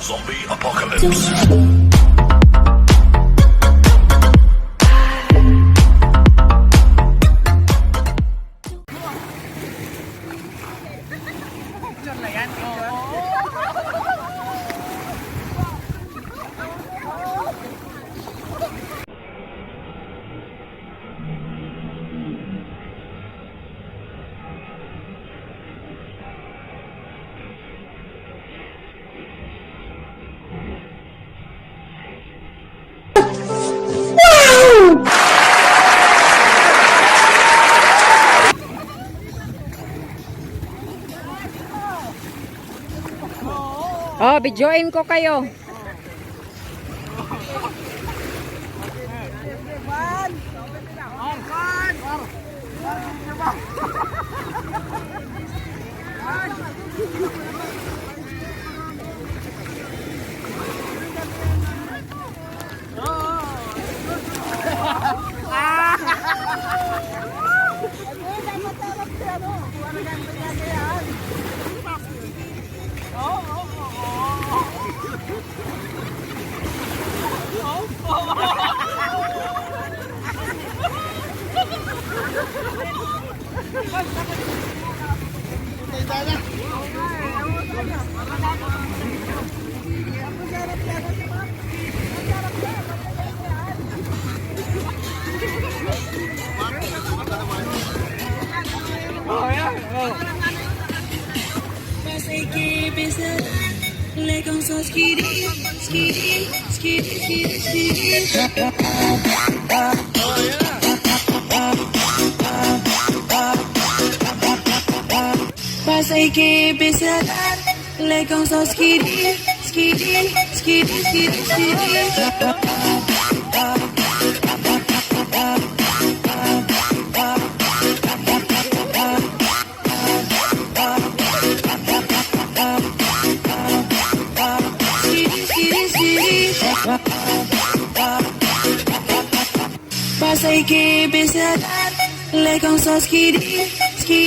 Zombie apocalypse. Oh, bidyoin ko kayo. Les consciences qui disent, qui disent, qui disent, pensar, les consciences qui disent, qui disent, qui disent, qui disent, qui disent. Passei que pensar, les consciences qui disent, qui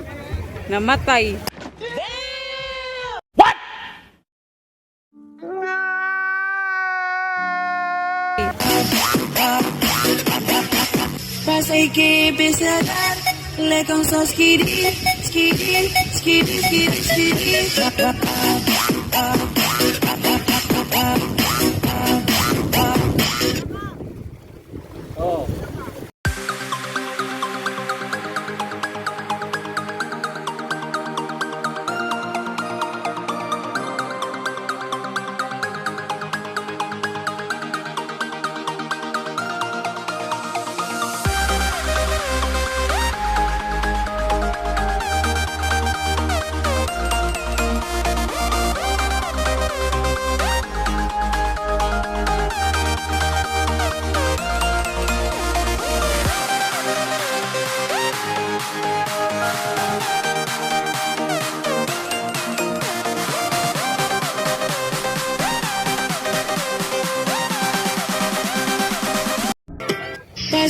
Namatay. What? Passei que pincelada, le com só skiri, skiri, skiri, skiri, skiri. Oh.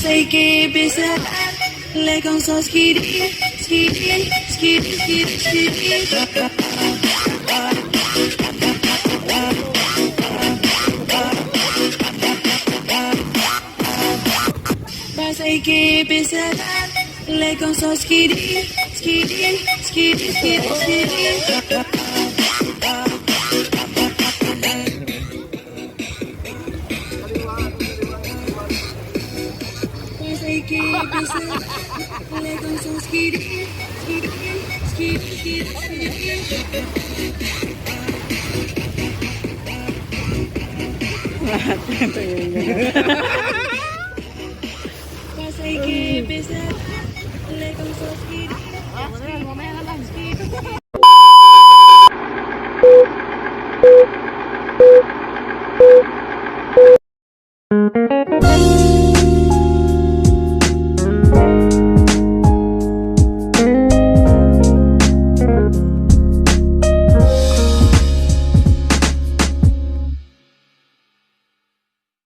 Say bissen. Leg ons con schiet, skidi, skidi, skidi, schiet. Zij kippen ze lekker zo schiet in, skidi. Pasay kipis na. Lekang soft kid. Mamaya na lang.